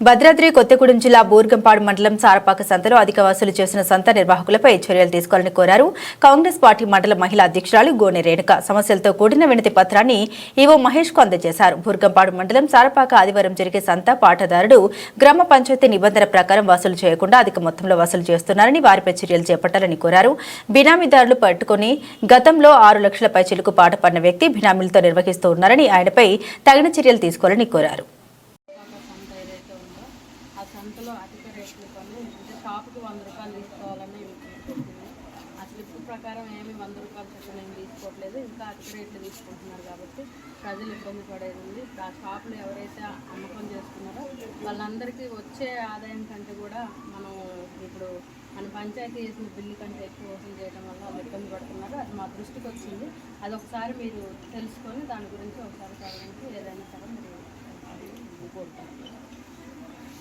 భద్రాద్రి కొత్తగూడెం జిల్లా బూర్గంపాడు మండలం సారపాక సంతలో అధిక వసూలు చేసిన సంత నిర్వాహకులపై చర్యలు తీసుకోవాలని కోరారు. కాంగ్రెస్ పార్టీ మండల మహిళా అధ్యక్షురాలు గోనె రేణుక సమస్యలతో కూడిన వినతి పత్రాన్ని ఈవో మహేష్కు అందజేశారు. బూర్గంపాడు మండలం సారపాక ఆదివారం జరిగే సంత పాటదారుడు గ్రామ పంచాయతీ నిబంధన ప్రకారం వసూలు చేయకుండా అధిక మొత్తంలో వసూలు చేస్తున్నారని వారిపై చర్యలు చేపట్టాలని కోరారు. బినామీదారులు పట్టుకుని గతంలో ఆరు లక్షల పైచిలకు పాట పడిన వ్యక్తి బినామీలతో నిర్వహిస్తూ ఉన్నారని ఆయనపై తగిన చర్యలు తీసుకోవాలని కోరారు ఒక సంత ఏదైతే ఉందో ఆ సంతలో అధిక రేట్లు కొని అంటే షాపుకి వంద రూపాయలు తీసుకోవాలని పెట్టింది ఆ స్లిప్ ప్రకారం ఏమి వంద రూపాయలు చొప్పున ఏమి తీసుకోవట్లేదు. ఇంకా అధిక రేట్లు తీసుకుంటున్నారు కాబట్టి ప్రజలు ఇబ్బంది పడేది ఉంది. ఆ షాపులు ఎవరైతే అమ్మకం చేస్తున్నారో వాళ్ళందరికీ వచ్చే ఆదాయం కంటే కూడా మనం ఇప్పుడు మన పంచాయతీ చేసిన బిల్లు కంటే ఎక్కువ వసూలు చేయడం వల్ల వాళ్ళు ఇబ్బంది పడుతున్నారు. అది మా దృష్టికి వచ్చింది. అది ఒకసారి మీరు తెలుసుకొని దాని గురించి ఒకసారి సవరించి ఏదైనా సరే మీరు కోరుతాను